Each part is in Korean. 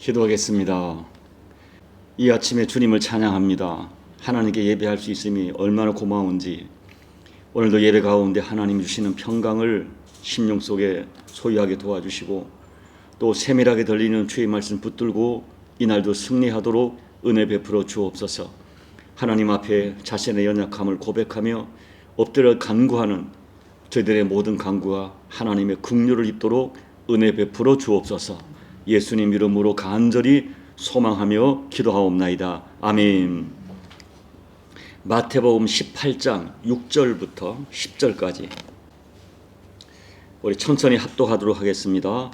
기도하겠습니다. 이 아침에 주님을 찬양합니다. 하나님께 예배할 수 있음이 얼마나 고마운지 오늘도 예배 가운데 하나님 주시는 평강을 심령 속에 소유하게 도와주시고 또 세밀하게 들리는 주의 말씀 붙들고 이날도 승리하도록 은혜 베풀어 주옵소서. 하나님 앞에 자신의 연약함을 고백하며 엎드려 간구하는 저희들의 모든 간구가 하나님의 긍휼을 입도록 은혜 베풀어 주옵소서. 예수님 이름으로 간절히 소망하며 기도하옵나이다. 아멘. 마태복음 18장 6절부터 10절까지 우리 천천히 합독하도록 하겠습니다.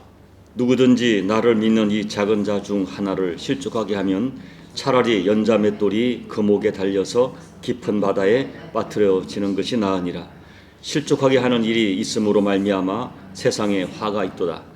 누구든지 나를 믿는 이 작은 자 중 하나를 실족하게 하면 차라리 연자 맷돌이 그 목에 달려서 깊은 바다에 빠뜨려지는 것이 나으니라. 실족하게 하는 일이 있음으로 말미암아 세상에 화가 있도다.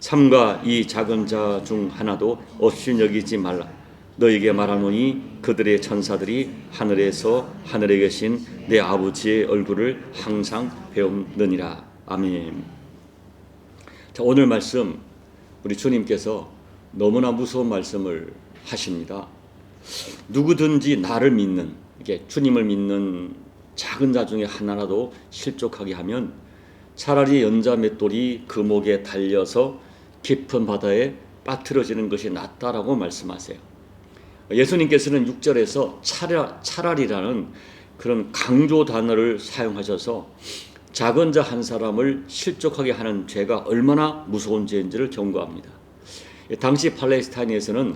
삼가 이 작은 자 중 하나도 없이 여기지 말라. 너에게 말하노니 그들의 천사들이 하늘에서 하늘에 계신 내 아버지의 얼굴을 항상 배움느니라. 아멘. 자, 오늘 말씀 우리 주님께서 너무나 무서운 말씀을 하십니다. 누구든지 나를 믿는 이게 주님을 믿는 작은 자 중에 하나라도 실족하게 하면 차라리 연자 맷돌이 그 목에 달려서 깊은 바다에 빠뜨려지는 것이 낫다라고 말씀하세요. 예수님께서는 6절에서 차라, 차라리라는 그런 강조 단어를 사용하셔서 작은 자 한 사람을 실족하게 하는 죄가 얼마나 무서운 죄인지를 경고합니다. 당시 팔레스타인에서는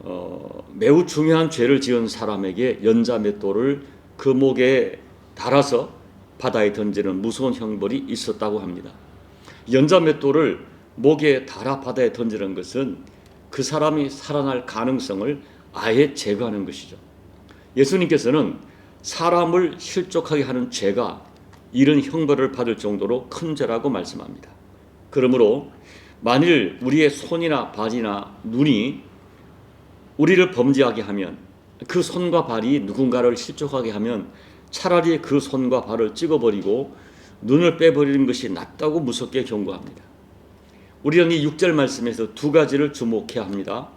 어, 매우 중요한 죄를 지은 사람에게 연자 맷돌을 그 목에 달아서 바다에 던지는 무서운 형벌이 있었다고 합니다. 연자 맷돌을 목에 달아 바다에 던지는 것은 그 사람이 살아날 가능성을 아예 제거하는 것이죠. 예수님께서는 사람을 실족하게 하는 죄가 이런 형벌을 받을 정도로 큰 죄라고 말씀합니다. 그러므로 만일 우리의 손이나 발이나 눈이 우리를 범죄하게 하면 그 손과 발이 누군가를 실족하게 하면 차라리 그 손과 발을 찍어버리고 눈을 빼버리는 것이 낫다고 무섭게 경고합니다. 우리는 이 6절 말씀에서 두 가지를 주목해야 합니다.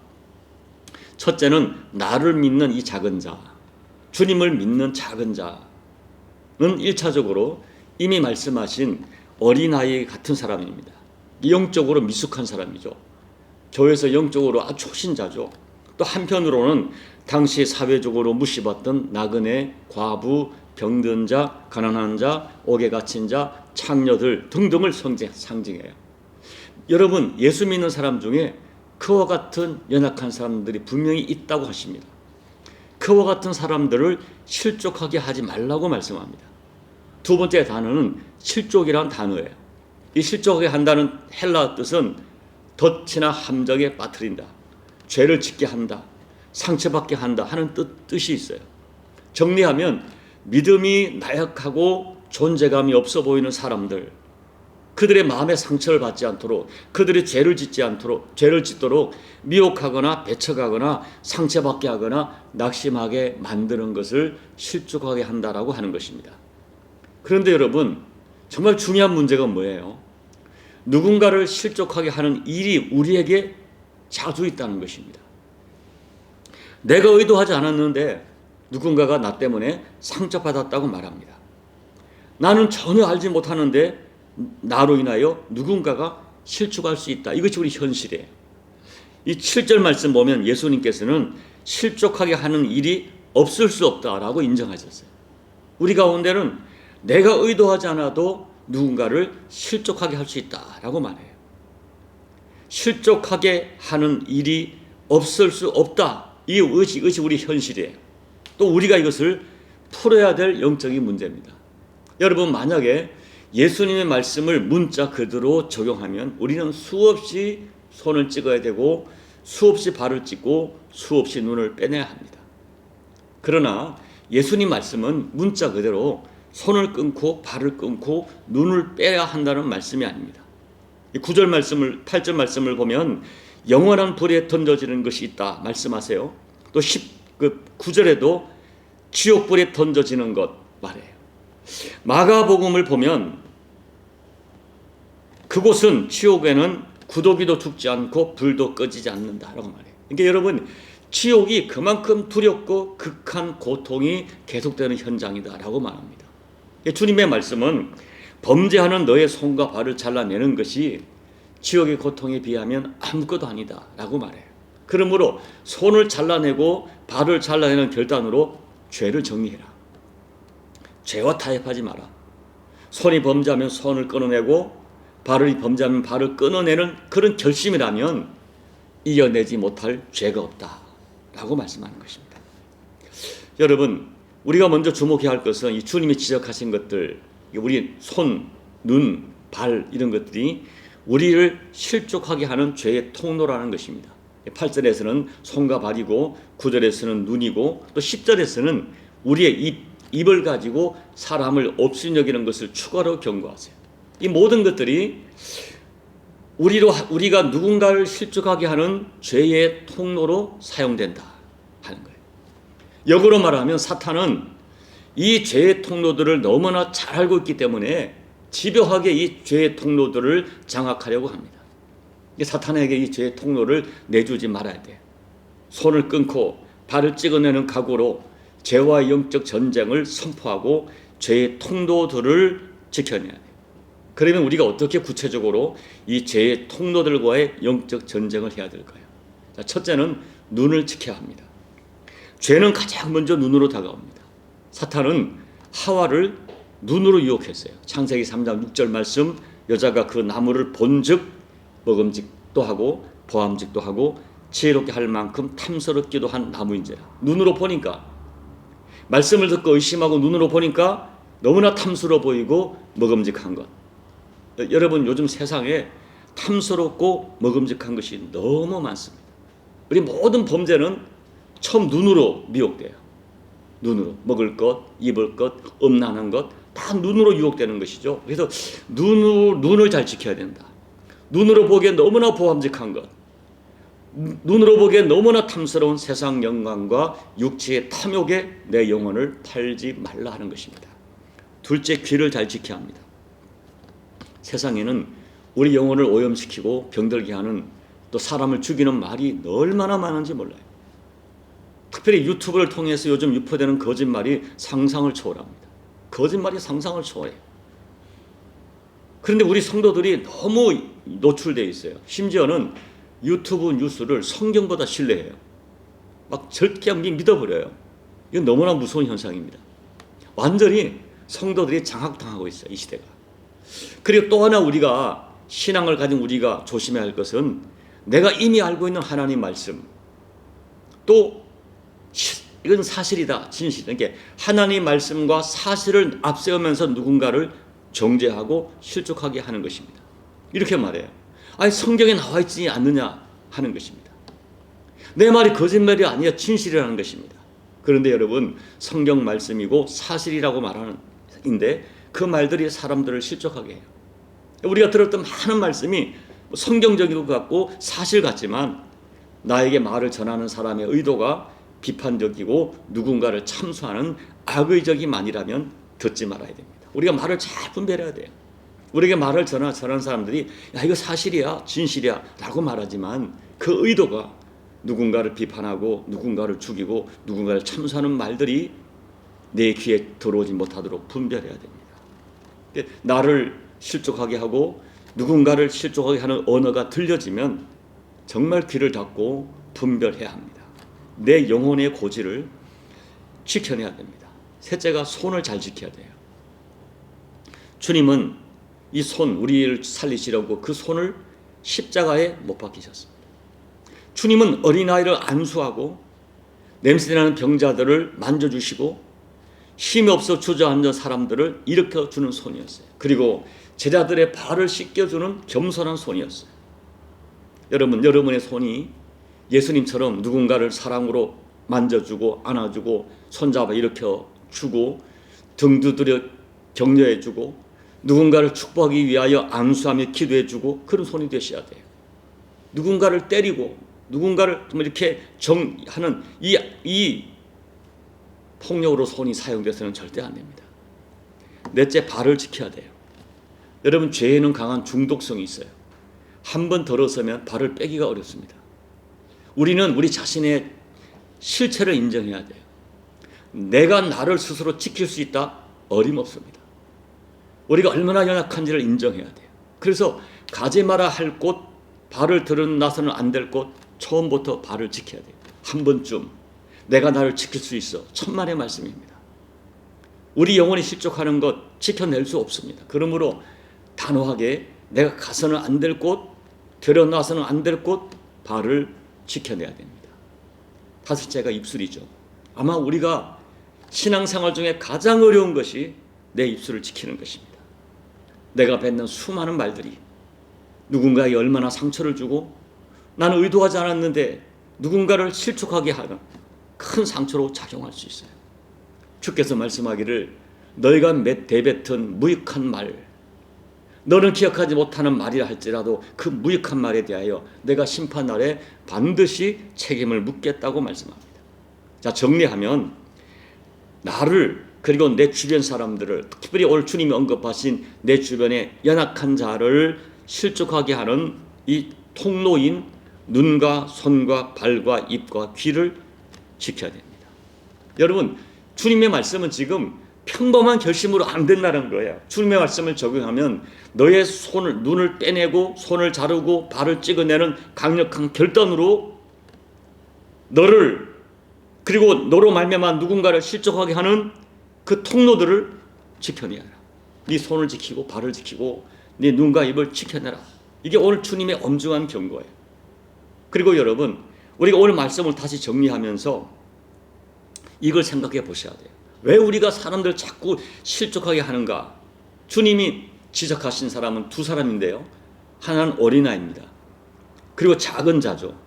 첫째는 나를 믿는 이 작은 자, 주님을 믿는 작은 자는 1차적으로 이미 말씀하신 어린아이 같은 사람입니다. 영적으로 미숙한 사람이죠. 교회에서 영적으로 아주 초신자죠. 또 한편으로는 당시 사회적으로 무시받던 나그네, 과부, 병든 자, 가난한 자, 옥에 갇힌 자, 창녀들 등등을 상징해요. 여러분, 예수 믿는 사람 중에 그와 같은 연약한 사람들이 분명히 있다고 하십니다. 그와 같은 사람들을 실족하게 하지 말라고 말씀합니다. 두 번째 단어는 실족이란 단어예요. 이 실족하게 한다는 헬라 뜻은 덫이나 함정에 빠뜨린다. 죄를 짓게 한다. 상처받게 한다 하는 뜻, 뜻이 있어요. 정리하면 믿음이 나약하고 존재감이 없어 보이는 사람들, 그들의 마음에 상처를 받지 않도록 그들의 죄를 짓지 않도록 죄를 짓도록 미혹하거나 배척하거나 상처받게 하거나 낙심하게 만드는 것을 실족하게 한다라고 하는 것입니다. 그런데 여러분 정말 중요한 문제가 뭐예요? 누군가를 실족하게 하는 일이 우리에게 자주 있다는 것입니다. 내가 의도하지 않았는데 누군가가 나 때문에 상처받았다고 말합니다. 나는 전혀 알지 못하는데 나로 인하여 누군가가 실족할 수 있다. 이것이 우리 현실이에요. 이 7절 말씀 보면 예수님께서는 실족하게 하는 일이 없을 수 없다라고 인정하셨어요. 우리 가운데는 내가 의도하지 않아도 누군가를 실족하게 할 수 있다라고 말해요. 실족하게 하는 일이 없을 수 없다. 이 의식, 이것이 우리 현실이에요. 또 우리가 이것을 풀어야 될 영적인 문제입니다. 여러분 만약에 예수님의 말씀을 문자 그대로 적용하면 우리는 수없이 손을 찍어야 되고 수없이 발을 찢고 수없이 눈을 빼내야 합니다. 그러나 예수님 말씀은 문자 그대로 손을 끊고 발을 끊고 눈을 빼야 한다는 말씀이 아닙니다. 이 9절 말씀을 8절 말씀을 보면 영원한 불에 던져지는 것이 있다 말씀하세요. 또 10, 그 9절에도 지옥 불에 던져지는 것 말해요. 마가복음을 보면 그곳은 지옥에는 구더기도 죽지 않고 불도 꺼지지 않는다라고 말해요. 그러니까 여러분 지옥이 그만큼 두렵고 극한 고통이 계속되는 현장이다라고 말합니다. 주님의 말씀은 범죄하는 너의 손과 발을 잘라내는 것이 지옥의 고통에 비하면 아무것도 아니다라고 말해요. 그러므로 손을 잘라내고 발을 잘라내는 결단으로 죄를 정리해라. 죄와 타협하지 마라. 손이 범죄하면 손을 끊어내고 발을 범죄하면 발을 끊어내는 그런 결심이라면 이겨내지 못할 죄가 없다 라고 말씀하는 것입니다. 여러분, 우리가 먼저 주목해야 할 것은 이 주님이 지적하신 것들, 우리 손, 눈, 발 이런 것들이 우리를 실족하게 하는 죄의 통로라는 것입니다. 8절에서는 손과 발이고 9절에서는 눈이고 또 10절에서는 우리의 입, 입을 가지고 사람을 없인 여기는 것을 추가로 경고하세요. 이 모든 것들이 우리로 우리가 누군가를 실족하게 하는 죄의 통로로 사용된다 하는 거예요. 역으로 말하면 사탄은 이 죄의 통로들을 너무나 잘 알고 있기 때문에 집요하게 이 죄의 통로들을 장악하려고 합니다. 사탄에게 이 죄의 통로를 내주지 말아야 돼. 손을 끊고 발을 찍어내는 각오로 죄와 영적 전쟁을 선포하고 죄의 통로들을 지켜내야 돼. 그러면 우리가 어떻게 구체적으로 이 죄의 통로들과의 영적 전쟁을 해야 될까요? 자, 첫째는 눈을 지켜야 합니다. 죄는 가장 먼저 눈으로 다가옵니다. 사탄은 하와를 눈으로 유혹했어요. 창세기 3장 6절 말씀 여자가 그 나무를 본즉 먹음직도 하고 보암직도 하고 지혜롭게 할 만큼 탐스럽기도 한 나무인지라. 눈으로 보니까 말씀을 듣고 의심하고 눈으로 보니까 너무나 탐스러워 보이고 먹음직한 것. 여러분 요즘 세상에 탐스럽고 먹음직한 것이 너무 많습니다. 우리 모든 범죄는 처음 눈으로 미혹돼요. 눈으로 먹을 것, 입을 것, 음란한 것 다 눈으로 유혹되는 것이죠. 그래서 눈을 눈을 잘 지켜야 된다. 눈으로 보기엔 너무나 보함직한 것, 눈으로 보기엔 너무나 탐스러운 세상 영광과 육체의 탐욕에 내 영혼을 팔지 말라 하는 것입니다. 둘째 귀를 잘 지켜야 합니다. 세상에는 우리 영혼을 오염시키고 병들게 하는 또 사람을 죽이는 말이 얼마나 많은지 몰라요. 특별히 유튜브를 통해서 요즘 유포되는 거짓말이 상상을 초월합니다. 거짓말이 상상을 초월해요. 그런데 우리 성도들이 너무 노출되어 있어요. 심지어는 유튜브 뉴스를 성경보다 신뢰해요. 막 절대 믿어버려요. 이건 너무나 무서운 현상입니다. 완전히 성도들이 장악당하고 있어요. 이 시대가. 그리고 또 하나 우리가 신앙을 가진 우리가 조심해야 할 것은 내가 이미 알고 있는 하나님 말씀 또 이건 사실이다 진실 그러니까 하나님 말씀과 사실을 앞세우면서 누군가를 정죄하고 실족하게 하는 것입니다. 이렇게 말해요. 아니 성경에 나와 있지 않느냐 하는 것입니다. 내 말이 거짓말이 아니라 진실이라는 것입니다. 그런데 여러분 성경 말씀이고 사실이라고 말하는인데 그 말들이 사람들을 실족하게 해요. 우리가 들었던 많은 말씀이 성경적인 것 같고 사실 같지만 나에게 말을 전하는 사람의 의도가 비판적이고 누군가를 참수하는 악의적이만이라면 듣지 말아야 됩니다. 우리가 말을 잘 분별해야 돼요. 우리에게 말을 전하, 전하는 사람들이 야 이거 사실이야 진실이야 라고 말하지만 그 의도가 누군가를 비판하고 누군가를 죽이고 누군가를 참수하는 말들이 내 귀에 들어오지 못하도록 분별해야 됩니다. 나를 실족하게 하고 누군가를 실족하게 하는 언어가 들려지면 정말 귀를 닫고 분별해야 합니다. 내 영혼의 고지를 지켜내야 됩니다. 셋째가 손을 잘 지켜야 돼요. 주님은 이 손, 우리를 살리시려고 그 손을 십자가에 못 박히셨습니다. 주님은 어린아이를 안수하고 냄새나는 병자들을 만져주시고 힘이 없어 주저앉은 사람들을 일으켜 주는 손이었어요. 그리고 제자들의 발을 씻겨주는 겸손한 손이었어요. 여러분, 여러분의 손이 예수님처럼 누군가를 사랑으로 만져주고 안아주고 손잡아 일으켜 주고 등 두드려 격려해 주고 누군가를 축복하기 위하여 안수하며 기도해 주고 그런 손이 되셔야 돼요. 누군가를 때리고 누군가를 좀 이렇게 정하는 이, 이 폭력으로 손이 사용돼서는 절대 안 됩니다. 넷째 발을 지켜야 돼요. 여러분 죄에는 강한 중독성이 있어요. 한 번 들어서면 발을 빼기가 어렵습니다. 우리는 우리 자신의 실체를 인정해야 돼요. 내가 나를 스스로 지킬 수 있다 어림없습니다. 우리가 얼마나 연약한지를 인정해야 돼요. 그래서 가지 마라 할 곳, 발을 들어나서는 안 될 곳, 처음부터 발을 지켜야 돼요. 한 번쯤 내가 나를 지킬 수 있어. 천만의 말씀입니다. 우리 영혼이 실족하는 것 지켜낼 수 없습니다. 그러므로 단호하게 내가 가서는 안 될 곳, 들어나서는 안 될 곳, 발을 지켜내야 됩니다. 다섯째가 입술이죠. 아마 우리가 신앙생활 중에 가장 어려운 것이 내 입술을 지키는 것입니다. 내가 뱉는 수많은 말들이 누군가에게 얼마나 상처를 주고 나는 의도하지 않았는데 누군가를 실족하게 하는 큰 상처로 작용할 수 있어요. 주께서 말씀하기를 너희가 몇 대뱉은 무익한 말 너는 기억하지 못하는 말이라 할지라도 그 무익한 말에 대하여 내가 심판 날에 반드시 책임을 묻겠다고 말씀합니다. 자, 정리하면 나를 그리고 내 주변 사람들을 특별히 오늘 주님이 언급하신 내 주변의 연약한 자를 실족하게 하는 이 통로인 눈과 손과 발과 입과 귀를 지켜야 됩니다. 여러분, 주님의 말씀은 지금 평범한 결심으로 안 된다는 거예요. 주님의 말씀을 적용하면 너의 손을 눈을 떼내고 손을 자르고 발을 찍어내는 강력한 결단으로 너를 그리고 너로 말미암아 누군가를 실족하게 하는 그 통로들을 지켜내라. 네 손을 지키고 발을 지키고 네 눈과 입을 지켜내라. 이게 오늘 주님의 엄중한 경고예요. 그리고 여러분 우리가 오늘 말씀을 다시 정리하면서 이걸 생각해 보셔야 돼요. 왜 우리가 사람들 자꾸 실족하게 하는가? 주님이 지적하신 사람은 두 사람인데요. 하나는 어린아이입니다. 그리고 작은 자죠.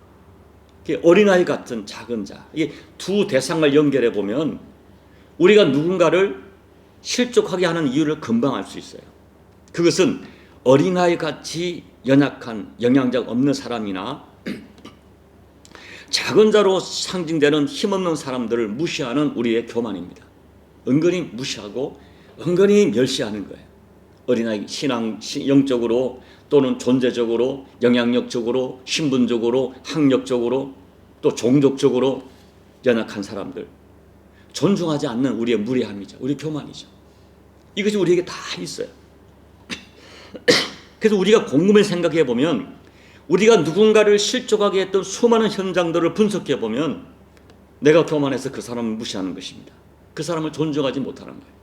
어린아이 같은 작은 자. 이게 두 대상을 연결해 보면 우리가 누군가를 실족하게 하는 이유를 금방 알 수 있어요. 그것은 어린아이 같이 연약한 영향력 없는 사람이나 작은 자로 상징되는 힘없는 사람들을 무시하는 우리의 교만입니다. 은근히 무시하고 은근히 멸시하는 거예요. 어린아이 신앙 영적으로 또는 존재적으로 영향력적으로 신분적으로 학력적으로 또 종족적으로 연약한 사람들 존중하지 않는 우리의 무례함이죠. 우리 교만이죠. 이것이 우리에게 다 있어요. 그래서 우리가 곰곰이 생각해 보면 우리가 누군가를 실족하게 했던 수많은 현장들을 분석해 보면 내가 교만해서 그 사람을 무시하는 것입니다. 그 사람을 존중하지 못하는 거예요.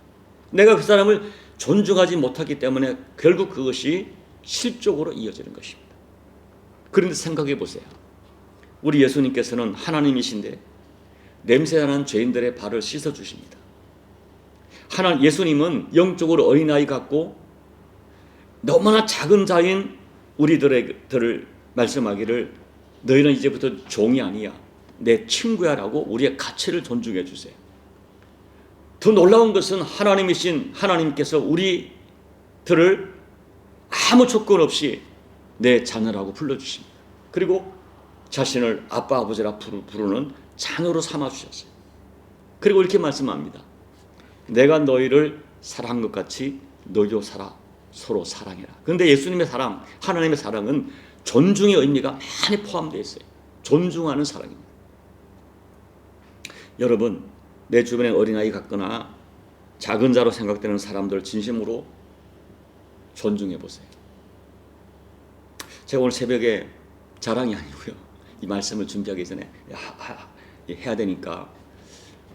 내가 그 사람을 존중하지 못하기 때문에 결국 그것이 실족으로 이어지는 것입니다. 그런데 생각해 보세요. 우리 예수님께서는 하나님이신데 냄새나는 죄인들의 발을 씻어 주십니다. 하나 예수님은 영적으로 어린아이 같고 너무나 작은 자인 우리들을 말씀하기를 너희는 이제부터 종이 아니야 내 친구야 라고 우리의 가치를 존중해 주세요. 더 놀라운 것은 하나님이신 하나님께서 우리들을 아무 조건 없이 내 자녀라고 불러주십니다. 그리고 자신을 아빠 아버지라 부르는 자녀로 삼아 주셨어요. 그리고 이렇게 말씀합니다. 내가 너희를 사랑한 것 같이 너희도 살아 서로 사랑해라. 그런데 예수님의 사랑, 하나님의 사랑은 존중의 의미가 많이 포함되어 있어요. 존중하는 사랑입니다. 여러분, 내 주변에 어린아이 같거나 작은 자로 생각되는 사람들 진심으로 존중해 보세요. 제가 오늘 새벽에 자랑이 아니고요. 이 말씀을 준비하기 전에 야, 해야 되니까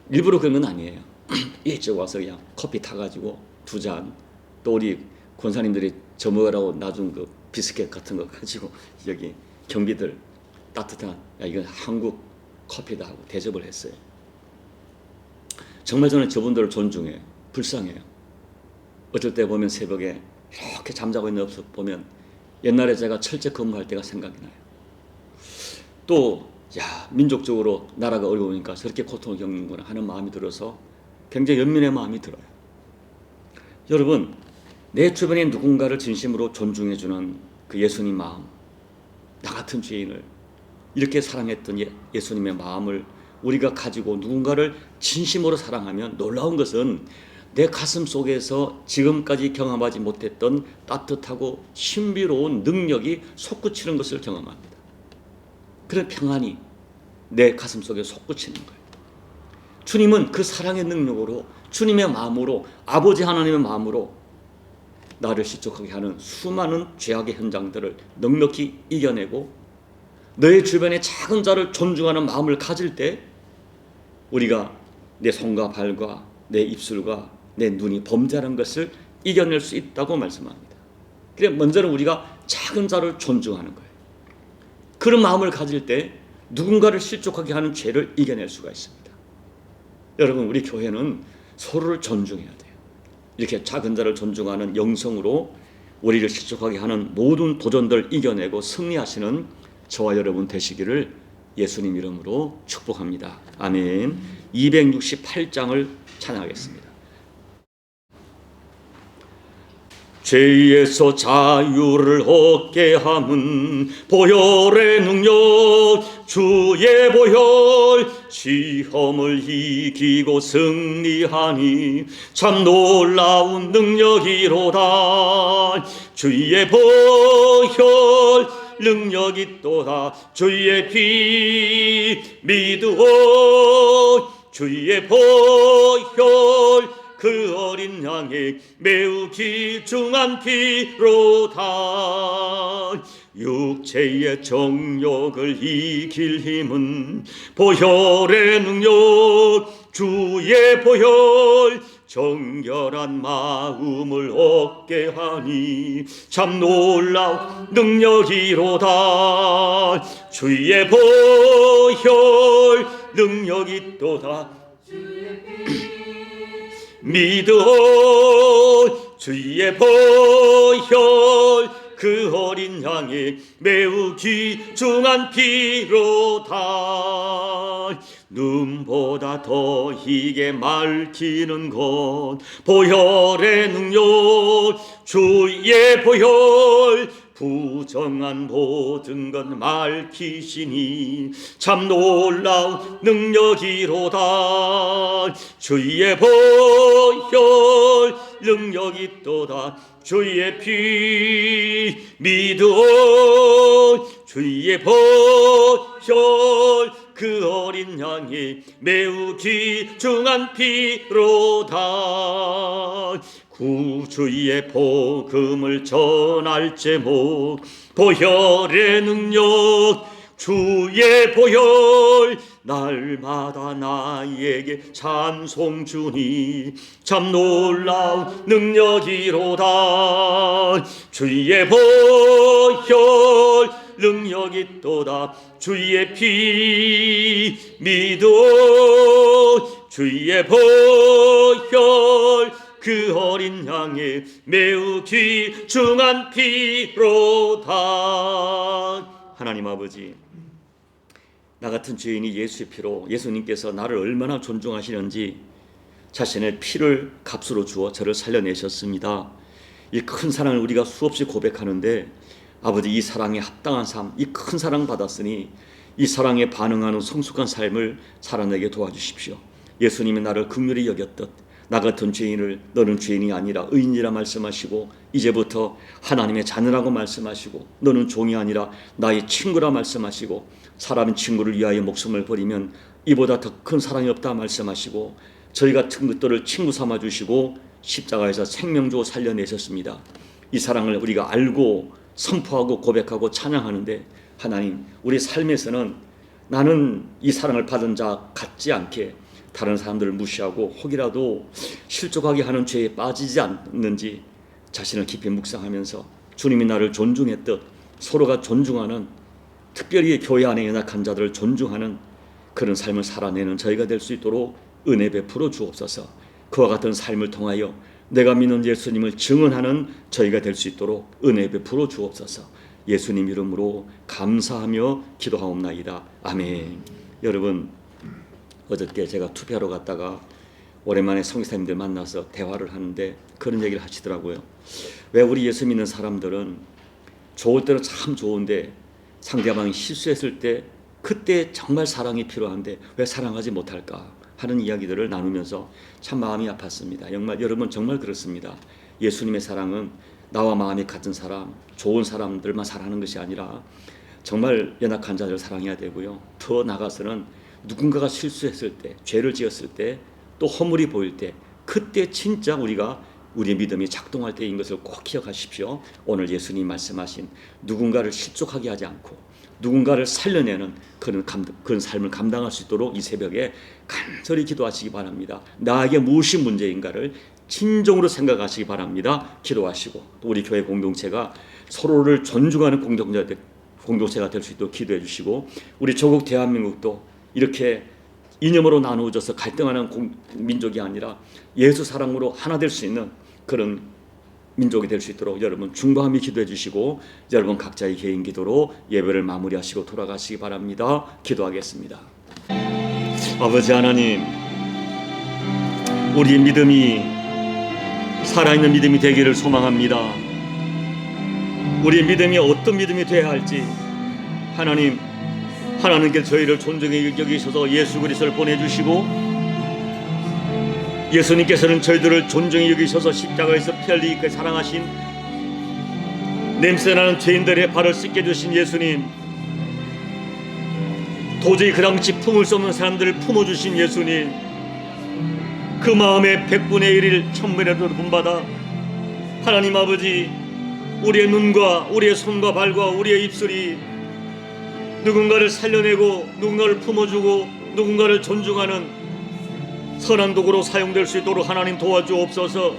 일부러 그런 건 아니에요. 일찍 와서 그냥 커피 타가지고 두 잔, 또 우리 권사님들이 저 먹으라고 놔준 그 비스켓 같은 거 가지고 여기 경비들 따뜻한 야 이건 한국 커피다 하고 대접을 했어요. 정말 저는 저분들을 존중해요. 불쌍해요. 어쩔 때 보면 새벽에 이렇게 잠자고 있는 모습 보면 옛날에 제가 철제 근무할 때가 생각이 나요. 또 야 민족적으로 나라가 어려우니까 저렇게 고통을 겪는구나 하는 마음이 들어서 굉장히 연민의 마음이 들어요. 여러분 내 주변에 누군가를 진심으로 존중해주는 그 예수님 마음, 나 같은 죄인을 이렇게 사랑했던 예, 예수님의 마음을 우리가 가지고 누군가를 진심으로 사랑하면 놀라운 것은 내 가슴 속에서 지금까지 경험하지 못했던 따뜻하고 신비로운 능력이 솟구치는 것을 경험합니다. 그런 평안이 내 가슴 속에 솟구치는 거예요. 주님은 그 사랑의 능력으로 주님의 마음으로 아버지 하나님의 마음으로 나를 실족하게 하는 수많은 죄악의 현장들을 넉넉히 이겨내고 너의 주변의 작은 자를 존중하는 마음을 가질 때 우리가 내 손과 발과 내 입술과 내 눈이 범죄하는 것을 이겨낼 수 있다고 말씀합니다. 그래 먼저는 우리가 작은 자를 존중하는 거예요. 그런 마음을 가질 때 누군가를 실족하게 하는 죄를 이겨낼 수가 있습니다. 여러분 우리 교회는 서로를 존중해야 돼요. 이렇게 작은 자를 존중하는 영성으로 우리를 실족하게 하는 모든 도전들 이겨내고 승리하시는 저와 여러분 되시기를 예수님 이름으로 축복합니다. 아멘. 268장을 찬양하겠습니다. 죄에서 자유를 얻게 함은 보혈의 능력 주의 보혈 시험을 이기고 승리하니 참 놀라운 능력이로다. 주의 보혈 능력이 또다. 주의 피 믿으오. 주의 보혈 그 어린 양의 매우 귀중한 피로다 육체의 정욕을 이길 힘은 보혈의 능력 주의 보혈 정결한 마음을 얻게 하니 참 놀라운 능력이로다. 주의 보혈 능력이 또다 믿어. 주의 보혈. 그 어린 양의 매우 귀중한 피로다. 눈보다 더 희게 맑히는 것. 보혈의 능력. 주의 보혈 부정한 모든 것 밝히시니 참 놀라운 능력이로다. 주의 보혈 능력이 또다. 주의 피 믿어 주의 보혈 그 어린 양이 매우 귀중한 피로다 구주의 복음을 전할 제목 보혈의 능력 주의 보혈. 날마다 나에게 찬송 주니 참 놀라운 능력이로다. 주의 보혈 능력이 또다. 주의 피 믿어 주의 보혈 그 어린 양의 매우 귀중한 피로다 하나님 아버지 나 같은 죄인이 예수의 피로 예수님께서 나를 얼마나 존중하시는지 자신의 피를 값으로 주어 저를 살려내셨습니다. 이 큰 사랑을 우리가 수없이 고백하는데 아버지 이 사랑에 합당한 삶, 이 큰 사랑 받았으니 이 사랑에 반응하는 성숙한 삶을 살아내게 도와주십시오. 예수님이 나를 긍휼히 여겼듯 나 같은 죄인을 너는 죄인이 아니라 의인이라 말씀하시고 이제부터 하나님의 자녀라고 말씀하시고 너는 종이 아니라 나의 친구라 말씀하시고 사람 친구를 위하여 목숨을 버리면 이보다 더 큰 사랑이 없다 말씀하시고 저희 같은 것들을 친구 삼아 주시고 십자가에서 생명 주어 살려내셨습니다. 이 사랑을 우리가 알고 선포하고 고백하고 찬양하는데 하나님 우리 삶에서는 나는 이 사랑을 받은 자 같지 않게 다른 사람들을 무시하고 혹이라도 실족하게 하는 죄에 빠지지 않는지 자신을 깊이 묵상하면서 주님이 나를 존중했듯 서로가 존중하는 특별히 교회 안에 연약한 자들을 존중하는 그런 삶을 살아내는 저희가 될 수 있도록 은혜 베풀어 주옵소서. 그와 같은 삶을 통하여 내가 믿는 예수님을 증언하는 저희가 될 수 있도록 은혜 베풀어 주옵소서. 예수님 이름으로 감사하며 기도하옵나이다. 아멘. 여러분 어저께 제가 투표하러 갔다가 오랜만에 성기사님들 만나서 대화를 하는데 그런 얘기를 하시더라고요. 왜 우리 예수 믿는 사람들은 좋을 때는 참 좋은데 상대방이 실수했을 때 그때 정말 사랑이 필요한데 왜 사랑하지 못할까 하는 이야기들을 나누면서 참 마음이 아팠습니다. 정말 여러분 정말 그렇습니다. 예수님의 사랑은 나와 마음이 같은 사람, 좋은 사람들만 사랑하는 것이 아니라 정말 연약한 자를 사랑해야 되고요. 더 나가서는 누군가가 실수했을 때, 죄를 지었을 때, 또 허물이 보일 때, 그때 진짜 우리가 우리의 믿음이 작동할 때인 것을 꼭 기억하십시오. 오늘 예수님 말씀하신 누군가를 실족하게 하지 않고 누군가를 살려내는 그런 감, 그런 삶을 감당할 수 있도록 이 새벽에 간절히 기도하시기 바랍니다. 나에게 무엇이 문제인가를 진정으로 생각하시기 바랍니다. 기도하시고 또 우리 교회 공동체가 서로를 존중하는 공동체가 될 수 있도록 기도해 주시고 우리 조국 대한민국도 이렇게 이념으로 나누어져서 갈등하는 공, 민족이 아니라 예수 사랑으로 하나 될 수 있는 그런 민족이 될 수 있도록 여러분 중보함이 기도해 주시고 여러분 각자의 개인 기도로 예배를 마무리하시고 돌아가시기 바랍니다. 기도하겠습니다. 아버지 하나님, 우리 믿음이 살아있는 믿음이 되기를 소망합니다. 우리 믿음이 어떤 믿음이 되어야 할지 하나님 하나님께 저희를 존중히 여기셔서 예수 그리스도를 보내주시고 예수님께서는 저희들을 존중히 여기셔서 십자가에서 피 흘리게 사랑하신 냄새나는 죄인들의 발을 씻게 주신 예수님 도저히 그 당시 품을 수 없는 사람들을 품어주신 예수님 그 마음의 백분의 일을 천분이라도 본받아 하나님 아버지 우리의 눈과 우리의 손과 발과 우리의 입술이 누군가를 살려내고 누군가를 품어주고 누군가를 존중하는 선한 도구로 사용될 수 있도록 하나님 도와주옵소서.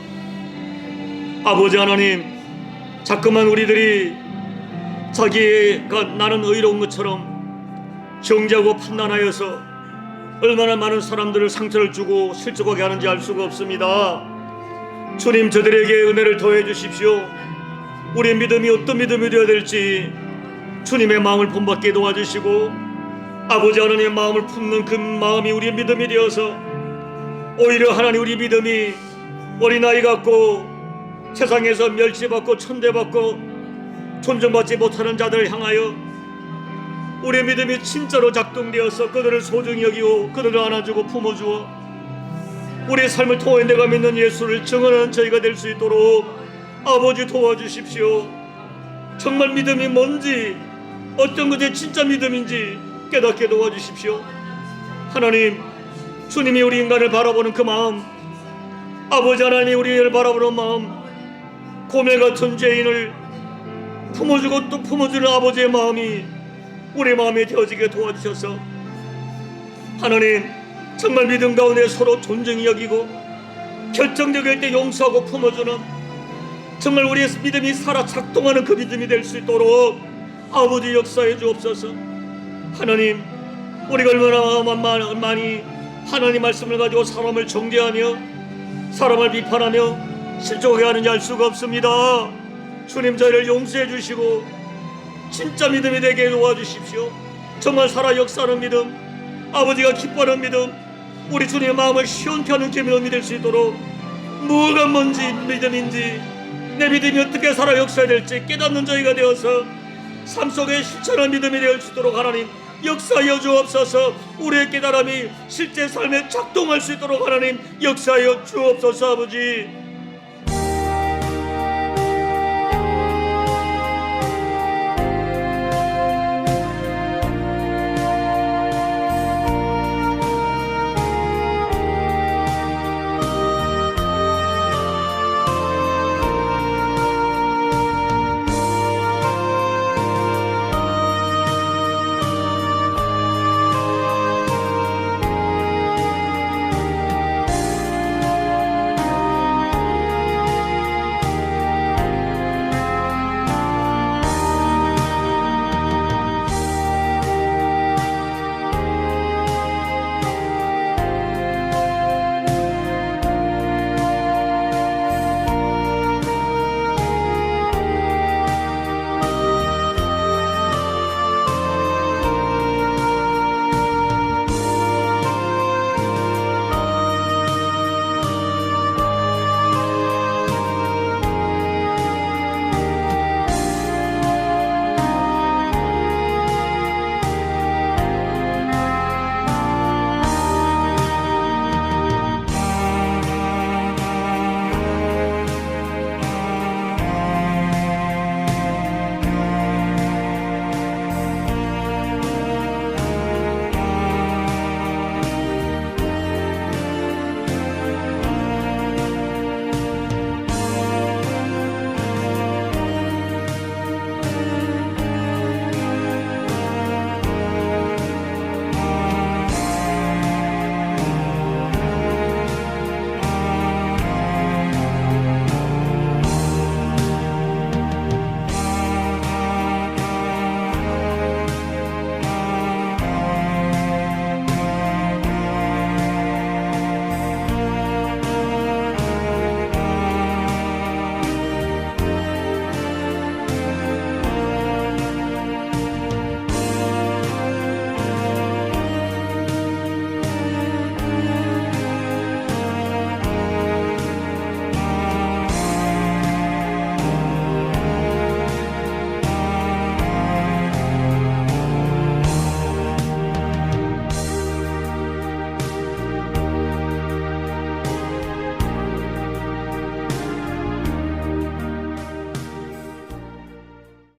아버지 하나님 자꾸만 우리들이 자기가 나는 의로운 것처럼 정죄하고 판단하여서 얼마나 많은 사람들을 상처를 주고 실족하게 하는지 알 수가 없습니다. 주님 저들에게 은혜를 더해 주십시오. 우리의 믿음이 어떤 믿음이 되어야 될지 주님의 마음을 본받게 도와주시고 아버지 하나님의 마음을 품는 그 마음이 우리의 믿음이 되어서 오히려 하나님 우리 믿음이 어린아이 같고 세상에서 멸시받고 천대받고 존중받지 못하는 자들을 향하여 우리의 믿음이 진짜로 작동되어서 그들을 소중히 여기고 그들을 안아주고 품어주어 우리의 삶을 통해 내가 믿는 예수를 증언하는 저희가 될 수 있도록 아버지 도와주십시오. 정말 믿음이 뭔지 어떤 것이 진짜 믿음인지 깨닫게 도와주십시오. 하나님, 주님이 우리 인간을 바라보는 그 마음, 아버지 하나님이 우리를 바라보는 마음, 고멜 같은 죄인을 품어주고 또 품어주는 아버지의 마음이 우리 마음에 되어지게 도와주셔서 하나님, 정말 믿음 가운데 서로 존중히 여기고 결정적일 때 용서하고 품어주는 정말 우리의 믿음이 살아 작동하는 그 믿음이 될 수 있도록 아버지 역사해 주옵소서. 하나님, 우리가 얼마나 많이 하나님 말씀을 가지고 사람을 정죄하며 사람을 비판하며 실족하게 하는지 알 수가 없습니다. 주님 저희를 용서해 주시고 진짜 믿음이 되게 도와주십시오. 정말 살아 역사하는 믿음, 아버지가 기뻐하는 믿음, 우리 주님의 마음을 시원케 하는 그 믿음이 될 수 있도록 뭐가 뭔지 믿음인지 내 믿음이 어떻게 살아 역사해야 될지 깨닫는 저희가 되어서 삶 속에 실천한 믿음이 될 수 있도록 하나님 역사하여 주옵소서. 우리의 깨달음이 실제 삶에 작동할 수 있도록 하나님 역사하여 주옵소서 아버지